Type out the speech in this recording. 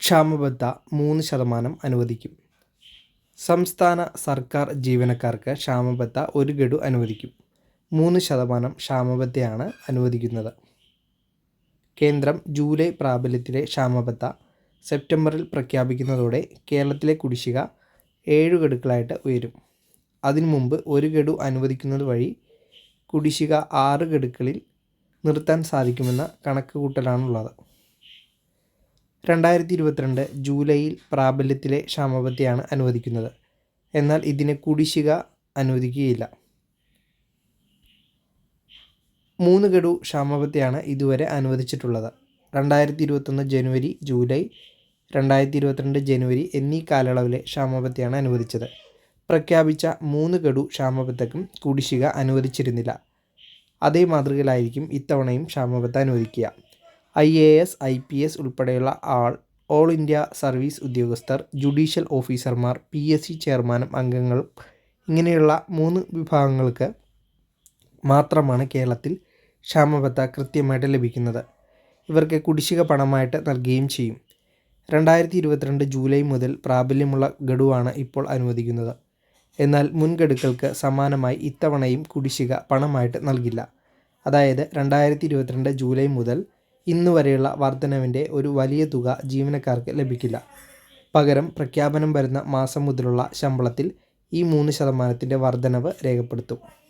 ക്ഷാമബത്ത മൂന്ന് ശതമാനം അനുവദിക്കും. സംസ്ഥാന സർക്കാർ ജീവനക്കാർക്ക് ക്ഷാമബത്ത ഒരു ഗഡു അനുവദിക്കും. മൂന്ന് ശതമാനം ക്ഷാമബത്തയാണ് അനുവദിക്കുന്നത്. കേന്ദ്രം ജൂലൈ പ്രാബല്യത്തിലെ ക്ഷാമബത്ത സെപ്റ്റംബറിൽ പ്രഖ്യാപിക്കുന്നതോടെ കേരളത്തിലെ കുടിശ്ശിക ഏഴ് ഗഡുക്കളായിട്ട് ഉയരും. അതിനു മുമ്പ് ഒരു ഗഡു അനുവദിക്കുന്നത് വഴി കുടിശ്ശിക ആറ് ഗഡുക്കളിൽ നിർത്താൻ സാധിക്കുമെന്ന കണക്കുകൂട്ടലാണുള്ളത്. രണ്ടായിരത്തി ഇരുപത്തിരണ്ട് ജൂലൈയിൽ പ്രാബല്യത്തിലെ ക്ഷാമബത്തിയാണ് അനുവദിക്കുന്നത്. എന്നാൽ ഇതിന് കുടിശ്ശിക അനുവദിക്കുകയില്ല. മൂന്ന് ഗഡു ക്ഷാമബത്തിയാണ് ഇതുവരെ അനുവദിച്ചിട്ടുള്ളത്. രണ്ടായിരത്തി ഇരുപത്തൊന്ന് ജനുവരി ജൂലൈ രണ്ടായിരത്തി ഇരുപത്തിരണ്ട് ജനുവരി എന്നീ കാലയളവിലെ ക്ഷാമബത്തിയാണ് അനുവദിച്ചത്. പ്രഖ്യാപിച്ച മൂന്ന് ഗഡു ക്ഷാമബത്തക്കും കുടിശ്ശിക അനുവദിച്ചിരുന്നില്ല. അതേ മാതൃകയിലായിരിക്കും ഇത്തവണയും ക്ഷാമബത്ത അനുവദിക്കുക. I A S I P S ഉൾപ്പെടെയുള്ള ആൾ ഓൾ ഇന്ത്യ സർവീസ് ഉദ്യോഗസ്ഥർ ജുഡീഷ്യൽ ഓഫീസർമാർ പി എസ് സി ചെയർമാനും അംഗങ്ങൾ ഇങ്ങനെയുള്ള മൂന്ന് വിഭാഗങ്ങൾക്ക് മാത്രമാണ് കേരളത്തിൽ ക്ഷാമബത്ത കൃത്യമായിട്ട് ലഭിക്കുന്നത്. ഇവർക്ക് കുടിശ്ശിക പണമായിട്ട് നൽകുകയും ചെയ്യും. രണ്ടായിരത്തി ഇരുപത്തിരണ്ട് ജൂലൈ മുതൽ പ്രാബല്യമുള്ള ഗഡുവാണ് ഇപ്പോൾ അനുവദിക്കുന്നത്. എന്നാൽ മുൻഗഡുക്കൾക്ക് സമാനമായി ഇത്തവണയും കുടിശ്ശിക പണമായിട്ട് നൽകില്ല. അതായത് രണ്ടായിരത്തി ഇരുപത്തിരണ്ട് ജൂലൈ മുതൽ ഇന്ന് വരെയുള്ള വർധനവിന്റെ ഒരു വലിയ തുക ജീവനക്കാർക്ക് ലഭിക്കില്ല. പകരം പ്രഖ്യാപനം വരുന്ന മാസം മുതലുള്ള ശമ്പളത്തിൽ ഈ മൂന്ന് ശതമാനത്തിന്റെ വർധനവ് രേഖപ്പെടുത്തും.